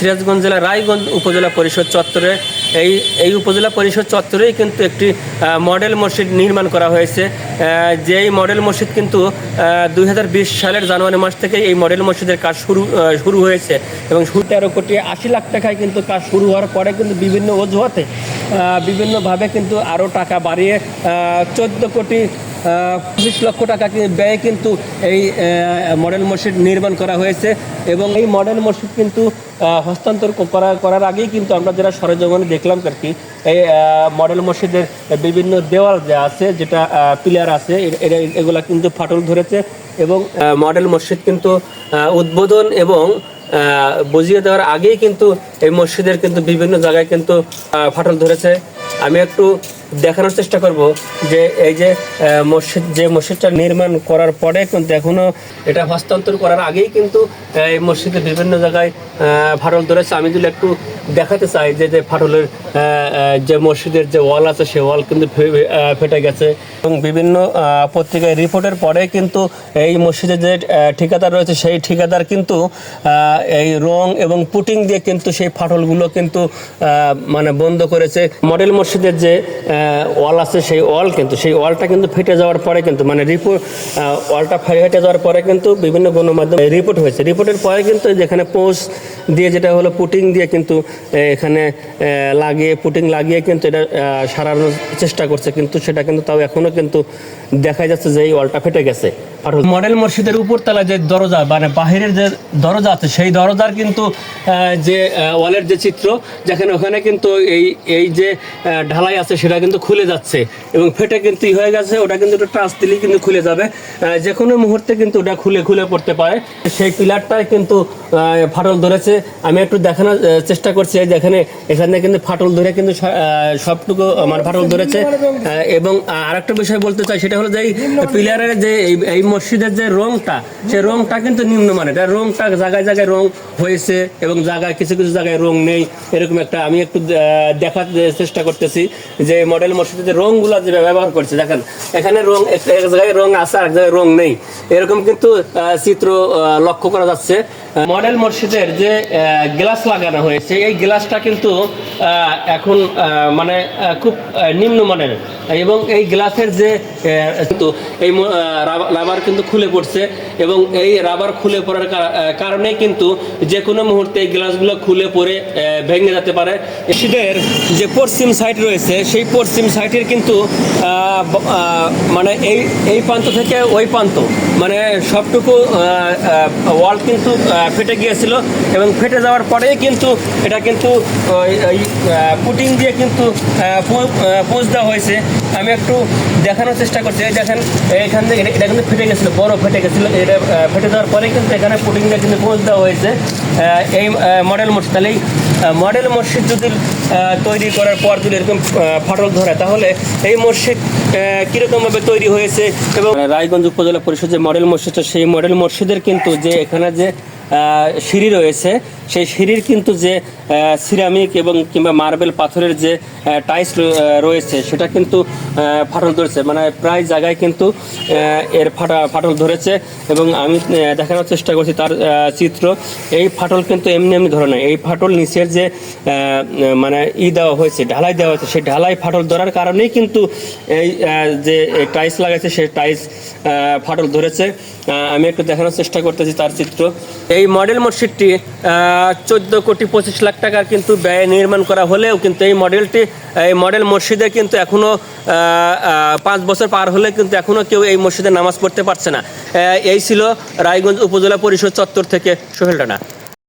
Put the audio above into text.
সিরাজগঞ্জ জেলার রায়গঞ্জ উপজেলা পরিষদ চত্বরে। এই এই উপজেলা পরিষদ চত্বরেই কিন্তু একটি মডেল মসজিদ নির্মাণ করা হয়েছে। যেই মডেল মসজিদ কিন্তু দুই হাজার বিশ সালের জানুয়ারি মাস থেকে এই মডেল মসজিদের কাজ শুরু শুরু হয়েছে এবং তেরো কোটি আশি লাখ টাকায় কিন্তু কাজ শুরু হওয়ার পরে কিন্তু বিভিন্ন অজুহাতে বিভিন্নভাবে কিন্তু আরও টাকা বাড়িয়ে চোদ্দ কোটি পঁচিশ লক্ষ টাকা ব্যয়ে কিন্তু এই মডেল মসজিদ নির্মাণ করা হয়েছে এবং এই মডেল মসজিদ কিন্তু হস্তান্তর করা, করার আগেই কিন্তু আমরা যারা সরজমিনে দেখলাম আর কি, এই মডেল মসজিদের বিভিন্ন দেওয়াল যে আছে, যেটা পিলার আছে এগুলা কিন্তু ফাটল ধরেছে এবং মডেল মসজিদ কিন্তু উদ্বোধন এবং বুঝিয়ে দেওয়ার আগেই কিন্তু এই মসজিদের কিন্তু বিভিন্ন জায়গায় কিন্তু ফাটল ধরেছে। আমি একটু দেখানোর চেষ্টা করব যে এই যে মসজিদ, যে মসজিদটা নির্মাণ করার পরে কিন্তু এখনও এটা হস্তান্তর করার আগেই কিন্তু এই মসজিদের বিভিন্ন জায়গায় ফাটল ধরেছে। আমি যদি একটু দেখাতে চাই যে যে ফাটলের যে মসজিদের যে ওয়াল আছে সে ওয়াল কিন্তু ফেটে গেছে। এবং বিভিন্ন পত্রিকায় রিপোর্টের পরে কিন্তু এই মসজিদের যে ঠিকাদার রয়েছে, সেই ঠিকাদার কিন্তু এই রং এবং পুটিং দিয়ে কিন্তু সেই ফাটলগুলো কিন্তু মানে বন্ধ করেছে। মডেল মসজিদের যে ওয়াল আছে, সেই ওয়াল কিন্তু, সেই ওয়ালটা কিন্তু ফেটে যাওয়ার পরে কিন্তু মানে রিপোর্ট ওয়ালটা ফেটে যাওয়ার পরে কিন্তু বিভিন্ন গণমাধ্যমে রিপোর্ট হয়েছে। রিপোর্টের পরে কিন্তু যেখানে পোস্ট দিয়ে যেটা হলো পুটিং দিয়ে কিন্তু এখানে লাগিয়ে পুটিং লাগিয়ে কিন্তু এটা সারানোর চেষ্টা করছে। কিন্তু সেটা কিন্তু তাও এখনও কিন্তু দেখা যাচ্ছে যে এই ওয়ালটা ফেটে গেছে। মডেল মসজিদের উপরতলা যে দরজা মানে বাহিরের যে দরজা আছে সেই দরজার কিন্তু যে ওয়ালের যে চিত্র যেখানে ওখানে কিন্তু এই এই যে ঢালাই আছে সেটা কিন্তু খুলে যাচ্ছে। এবং ফেটে কিন্তু ই হয়ে গেছে ওটা কিন্তু একটু টাচ দিলেই কিন্তু খুলে যাবে। যে কোনো মুহূর্তে কিন্তু ওটা খুলে খুলে পড়তে পারে। সেই পিলারটাই কিন্তু ফাটল ধরেছে। আমি একটু দেখানোর চেষ্টা করছি যেখানে এখানে কিন্তু ফাটল ধরে কিন্তু সবটুকু আমার ফাটল ধরেছে। এবং আরেকটা বিষয় বলতে চাই সেটা হলো যে পিলারের যে এই মসজিদের যে রংটা, সে রংটা কিন্তু নিম্নমানের। এটা রংটা জায়গায় জায়গায় রং হয়েছে এবং জায়গায় কিছু কিছু জায়গায় রং নেই। এরকম একটা আমি একটু দেখার চেষ্টা করতেছি যে মডেল মসজিদের যে রংগুলো যে ব্যবহার করছে। দেখেন, এখানে রং, এক জায়গায় রং আছে আর এক জায়গায় রং নেই। এরকম কিন্তু চিত্র লক্ষ্য করা যাচ্ছে। মডেল মসজিদের যে গ্লাস লাগানো হয়েছে, এই গ্লাসটা কিন্তু এখন মানে খুব নিম্নমানের এবং এই গ্লাসের যে কিন্তু এই রাবার কিন্তু খুলে পড়ছে এবং এই রাবার খুলে পড়ার কারণে কিন্তু যে কোনো মুহূর্তে এই গ্লাসগুলো খুলে পড়ে ভেঙে যেতে পারে। মসজিদের যে পশ্চিম সাইড রয়েছে, সেই পশ্চিম সাইডের কিন্তু মানে এই এই প্রান্ত থেকে ওই প্রান্ত মানে সবটুকু ওয়াল কিন্তু ফেটে গিয়েছিল এবং ফেটে যাওয়ার পরেই কিন্তু এটা কিন্তু পুটিং দিয়ে কিন্তু পোজ দেওয়া হয়েছে। আমি একটু দেখানোর চেষ্টা করছি। দেখেন এখান থেকে এটা- কিন্তু ফেটে গেছিল, বড় ফেটে গেছিল। এটা ফেটে যাওয়ার পরে কিন্তু এখানে পুটিং দিয়ে কিন্তু পোজ দেওয়া হয়েছে। এই মডেল মসজিদ। তাহলে মডেল মসজিদ যদি তৈরি করার পর যদি এরকম ফাটল ধরে, তাহলে এই মসজিদ কিরকমভাবে তৈরি হয়েছে এবং রায়গঞ্জ উপজেলা পরিষদ যে মডেল মসজিদটা সেই মডেল মসজিদের কিন্তু যে এখানে যে সিঁড়ি রয়েছে। সেই সিঁড়ির কিন্তু যে সিরামিক এবং কিংবা মার্বেল পাথরের যে টাইস রয়েছে, সেটা কিন্তু ফাটল ধরেছে। মানে প্রায় জায়গায় কিন্তু এর ফাটা, ফাটল ধরেছে এবং আমি দেখানোর চেষ্টা করছি তার চিত্র। এই ফাটল কিন্তু এমনি এমনি ধরে না এই ফাটল নিচের যে মানে ই দেওয়া হয়েছে, ঢালাই দেওয়া হয়েছে, সেই ঢালাই ফাটল ধরার কারণেই কিন্তু এই যে টাইস লাগাইছে, সেই টাইস ফাটল ধরেছে। আমি একটু দেখানোর চেষ্টা করতেছি তার চিত্র। এই মডেল মসজিদটি চোদ্দ কোটি পঁচিশ লাখ টাকার কিন্তু ব্যয় নির্মাণ করা হলেও কিন্তু এই মডেলটি, এই মডেল মসজিদে কিন্তু এখনও পাঁচ বছর পার হলে কিন্তু এখনও কেউ এই মসজিদে নামাজ পড়তে পারছে না। এই ছিল রায়গঞ্জ উপজেলা পরিষদ চত্বর থেকে সোহেল রানা।